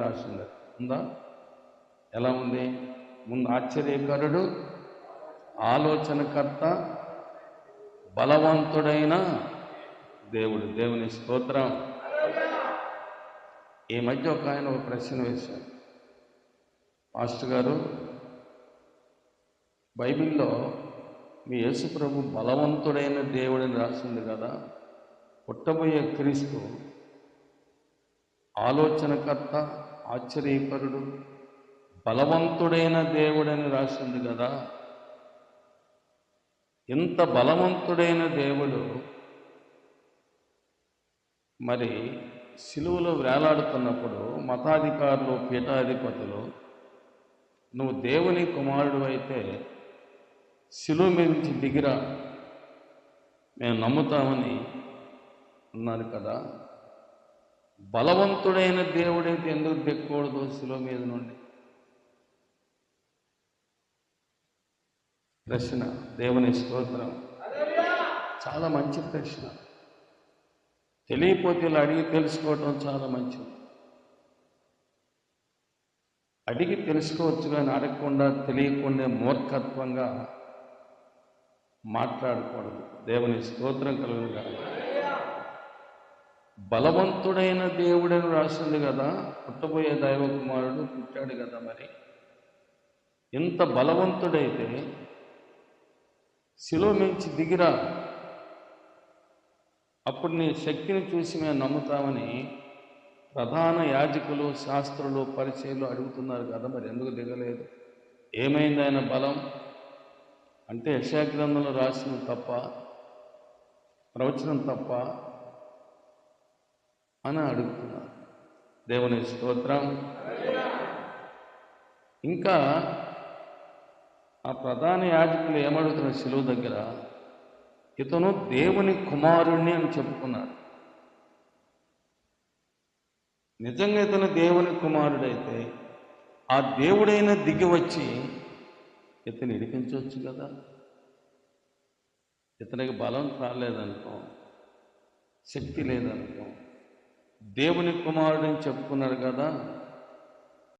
రాసింది. ఉందా? ఎలా ఉంది? ముందు ఆశ్చర్యకరుడు ఆలోచనకర్త బలవంతుడైన దేవుడు. దేవుని స్తోత్రం. ఈ మధ్య ఒక ఆయన ఒక ప్రశ్న వేశాడు. మాస్టర్ గారు బైబిల్లో మీ యేసు ప్రభు బలవంతుడైన దేవుడిని రాసింది కదా. పుట్టబోయే క్రీస్తు ఆలోచనకర్త ఆశ్చర్యపరుడు. బలవంతుడైన దేవుడని రాసింది కదా. ఇంత బలవంతుడైన దేవుడు మరి సిలువలో వేలాడుతున్నప్పుడు మతాధికారులు పీఠాధిపతులు నువ్వు దేవుని కుమారుడు అయితే సిలువ మీద నుంచి దిగిరా. మేము నమ్ముతామని అన్నారు కదా. బలవంతుడైన దేవుడైతే ఎందుకు దిక్కకూడదు శిలో మీద నుండి? ప్రశ్న దేవుని స్తోత్రం. చాలా మంచి ప్రశ్న. తెలియపోతే ఇలా అడిగి తెలుసుకోవటం చాలా మంచిది. అడిగి తెలుసుకోవచ్చు కానీ అడగకుండా తెలియకుండా మూర్ఖత్వంగా మాట్లాడకూడదు. దేవుని స్తోత్రం కలుగుతారు బలవంతుడైన దేవుడని రాసింది కదా పుట్టబోయే దైవ కుమారుడు పుట్టాడు కదా మరి. ఇంత బలవంతుడైతే శిలో మించి దిగిరా. అప్పుడు నీ శక్తిని చూసి మేము నమ్ముతామని ప్రధాన యాజకులు శాస్త్రులు పరిచయలు అడుగుతున్నారు కదా మరి ఎందుకు దిగలేదు? ఏమైంది ఆయన బలం? అంటే యశాగ్రంథంలో రాసిన తప్ప ప్రవచనం తప్ప అని అడుగుతున్నారు దేవుని స్తోత్రం. ఇంకా ఆ ప్రధాన యాజకులు ఏమడుగుతున్నారు సెలవు దగ్గర? ఇతను దేవుని కుమారుణ్ణి అని చెప్పుకున్నాడు. నిజంగా ఇతను దేవుని కుమారుడైతే ఆ దేవుడైన దిగి వచ్చి ఇతను ఇడిపించవచ్చు కదా? ఇతనికి బలం రాలేదనుకో శక్తి లేదనుకో దేవుని కుమారుడని చెప్పుకున్నారు కదా.